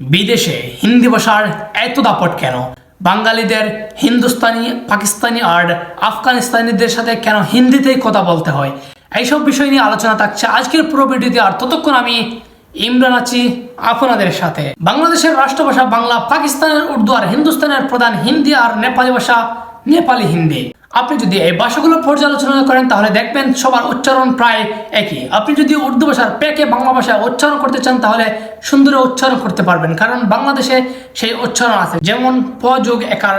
বিদেশে হিন্দি ভাষার এত দাপট কেন? বাঙালিদের হিন্দুস্তানি, পাকিস্তানি আর আফগানিস্তানিদের সাথে কেন হিন্দিতেই কথা বলতে হয়? এইসব বিষয় নিয়ে আলোচনা থাকছে আজকের পুরো ভিডিওতে আর ততক্ষণ আমি ইমরান আছি আপনাদের সাথে। বাংলাদেশের রাষ্ট্রভাষা বাংলা, পাকিস্তানের উর্দু আর হিন্দুস্তানের প্রধান হিন্দি আর নেপালি ভাষা নেপালি হিন্দি। আপনি যদি এই ভাষাগুলো পর্যালোচনা করেন, তাহলে দেখবেন সবার উচ্চারণ প্রায় একই। আপনি যদি উর্দু ভাষার পেকে বাংলা ভাষায় উচ্চারণ করতে চান, তাহলে সুন্দর উচ্চারণ করতে পারবেন, কারণ বাংলাদেশে সেই উচ্চারণ আছে, যেমন প যোগ একার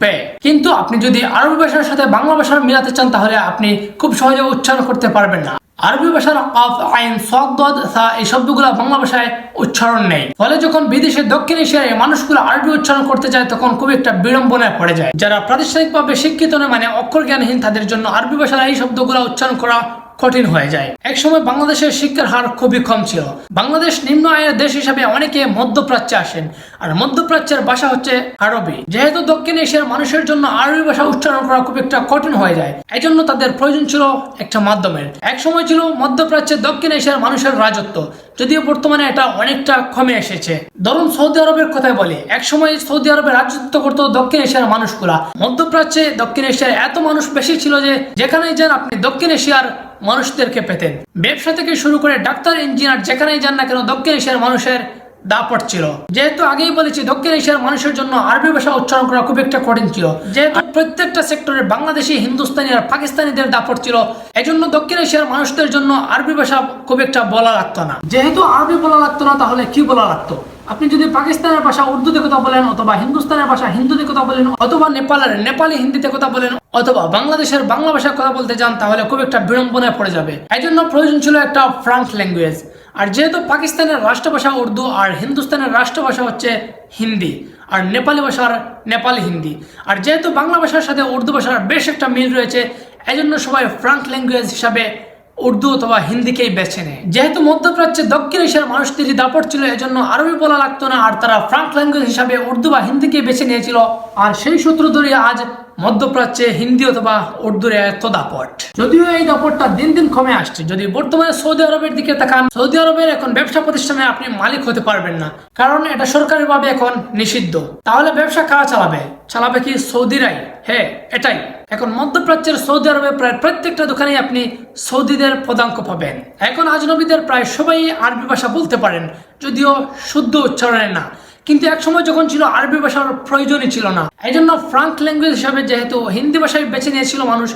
পে। কিন্তু আপনি যদি আরবি ভাষার সাথে বাংলা ভাষা মিলাতে চান, তাহলে আপনি খুব সহজে উচ্চারণ করতে পারবেন না। আরবি ভাষার অফ আইন সদ সা এই শব্দগুলো বাংলা ভাষায় উচ্চারণ নেই। ফলে যখন বিদেশে দক্ষিণ এশিয়ায় মানুষগুলো আরবি উচ্চারণ করতে যায়, তখন খুব একটা বিড়ম্বনায় পড়ে যায়। যারা প্রাতিষ্ঠানিকভাবে শিক্ষিত নয় মানে অক্ষর জ্ঞানহীন তাদের জন্য আরবি ভাষার এই শব্দগুলো উচ্চারণ করা কঠিন হয়ে যায়। একসময় বাংলাদেশের শিক্ষার হার খুবই কম ছিল। বাংলাদেশ নিম্ন আয়ের দেশ হিসাবে অনেকে মধ্যপ্রাচ্যে আসেন। আর মধ্যপ্রাচ্যের ভাষা হচ্ছে আরবি। যেহেতু দক্ষিণ এশিয়ার মানুষের জন্য আরবি ভাষা উচ্চারণ করা খুব একটা কঠিন হয়ে যায় এই জন্য তাদের প্রয়োজন ছিল একটা মাধ্যমের। এক সময় ছিল মধ্যপ্রাচ্যে দক্ষিণ এশিয়ার মানুষের রাজত্ব, যদিও বর্তমানে এটা অনেকটা কমে এসেছে। ধরুন সৌদি আরবের কথাই বলি এক সময় সৌদি আরবে রাজত্ব করতো দক্ষিণ এশিয়ার মানুষগুলা। মধ্যপ্রাচ্যে দক্ষিণ এশিয়ার এত মানুষ বেশি ছিল যে, যেখানেই যান আপনি দক্ষিণ এশিয়ার মানুষদেরকে পেতেন। ব্যবসা থেকে শুরু করে ডাক্তার, ইঞ্জিনিয়ার, যেখানেই যান না কেন দক্ষিণ এশিয়ার মানুষের দাপট ছিল। যেহেতু আগেই বলেছি, দক্ষিণ এশিয়ার মানুষের জন্য আরবি ভাষা উচ্চারণ করা খুব একটা কঠিন ছিল। যেহেতু প্রত্যেকটা সেক্টরে বাংলাদেশি, হিন্দুস্তানি আর পাকিস্তানিদের দাপট ছিল, এজন্য দক্ষিণ এশিয়ার মানুষদের জন্য আরবি ভাষা খুব একটা বলা লাগতো না। যেহেতু আরবি বলা লাগতো না, তাহলে কি বলা লাগতো? আপনি যদি পাকিস্তানের ভাষা উর্দুতে কথা বলেন অথবা হিন্দুস্তানের ভাষা হিন্দুতে কথা বলেন অথবা নেপালের নেপালি হিন্দিতে কথা বলেন অথবা বাংলাদেশের বাংলা ভাষায় কথা বলতে যান তাহলে খুব একটা বিড়ম্বনায় পড়ে যাবে। এই জন্য প্রয়োজন ছিল একটা ফ্রান্স ল্যাঙ্গুয়েজ আর যেহেতু পাকিস্তানের রাষ্ট্রভাষা উর্দু আর হিন্দুস্তানের রাষ্ট্রভাষা হচ্ছে হিন্দি, আর নেপালি ভাষার নেপালি হিন্দি, আর যেহেতু বাংলা ভাষার সাথে উর্দু ভাষার বেশ একটা মিল রয়েছে, এই জন্য সবাই ফ্রাঙ্ক ল্যাঙ্গুয়েজ হিসাবে উর্দু অথবা হিন্দিকেই বেছে নেয়। যেহেতু মধ্যপ্রাচ্যে দক্ষিণ এশিয়ার মানুষদেরই দাপট ছিল, এজন্য আরবি বলা লাগতো না, আর তারা ফ্রাঙ্ক ল্যাঙ্গুয়েজ হিসাবে উর্দু বা হিন্দিকে বেছে নিয়েছিল। আর সেই সূত্র ধরে আজ মধ্যপ্রাচ্যে হিন্দি অথবা উর্দুর এত দাপট যদিও এই দাপটটা দিন দিন কমে আসছে, যদি বর্তমানে সৌদি আরবের দিকে তাকান, সৌদি আরবের এখন ব্যবসা প্রতিষ্ঠানে আপনি মালিক হতে পারবেন না, কারণ এটা সরকারিভাবে এখন নিষিদ্ধ। তাহলে ব্যবসা কারা চালাবে? চালাবে কি সৌদিরাই? হ্যাঁ এটাই। এখন মধ্যপ্রাচ্যের সৌদি আরবে প্রায় প্রত্যেকটা দোকানে আপনি সৌদিদের পদাঙ্ক পাবেন। এখন আজনবীদের প্রায় সবাই আরবি ভাষা বলতে পারেন, যদিও শুদ্ধ উচ্চারণে না। কিন্তু এক সময় যখন ছিল আরবি ভাষার প্রয়োজনই ছিল না। এই জন্য ফ্রাঙ্ক ল্যাঙ্গুয়েজ হিসাবে যেহেতু হিন্দি ভাষায় বেছে নিয়েছিল মানুষ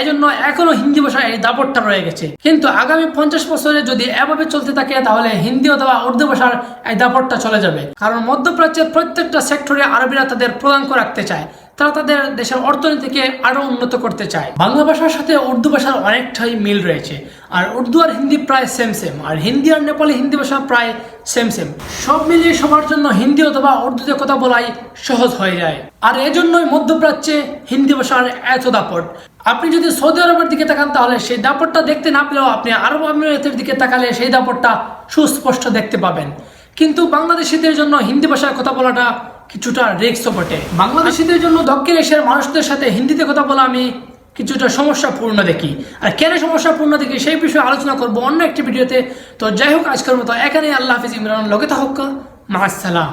এই জন্য এখনও হিন্দি ভাষায় এই দাপটটা রয়ে গেছে। কিন্তু আগামী পঞ্চাশ বছরে যদি এভাবে চলতে থাকে, তাহলে হিন্দি অথবা উর্দু ভাষার এই দাপটটা চলে যাবে। কারণ মধ্যপ্রাচ্যের প্রত্যেকটা সেক্টরে আরবিরা তাদের প্রদাঙ্ক রাখতে চায়। তারা তাদের দেশের অর্থনীতিকে আরও উন্নত করতে চায়। বাংলা ভাষার সাথে উর্দু ভাষার অনেকটাই মিল রয়েছে। আর উর্দু আর হিন্দি প্রায় সেম সেম আর হিন্দি আর নেপালি হিন্দি ভাষা প্রায় সেম সেম সব মিলিয়ে সবার জন্য হিন্দি অথবা উর্দুতে কথা বলাই সহজ হয়ে যায়। আর এজন্যই মধ্যপ্রাচ্যে হিন্দি ভাষার এত দাপট। আপনি যদি সৌদি আরবের দিকে তাকান, তাহলে সেই দাপটটা দেখতে না পেলেও আপনি আরব আমিরাতের দিকে তাকালে সেই দাপটটা সুস্পষ্ট দেখতে পাবেন। কিন্তু বাংলাদেশিদের জন্য হিন্দি ভাষায় কথা বলাটা কিছুটা রিক্সও বটে। বাংলাদেশিদের জন্য দক্ষিণ এশিয়ার মানুষদের সাথে হিন্দিতে কথা বলা আমি কিছুটা সমস্যাপূর্ণ দেখি। আর কেন সমস্যাপূর্ণ দেখি সেই বিষয়ে আলোচনা করব অন্য একটি ভিডিওতে। তো যাই হোক, আজকের মতো এখানে আল্লাহ হাফিজ ইমরান লগে থাকুক। মাহাসালাম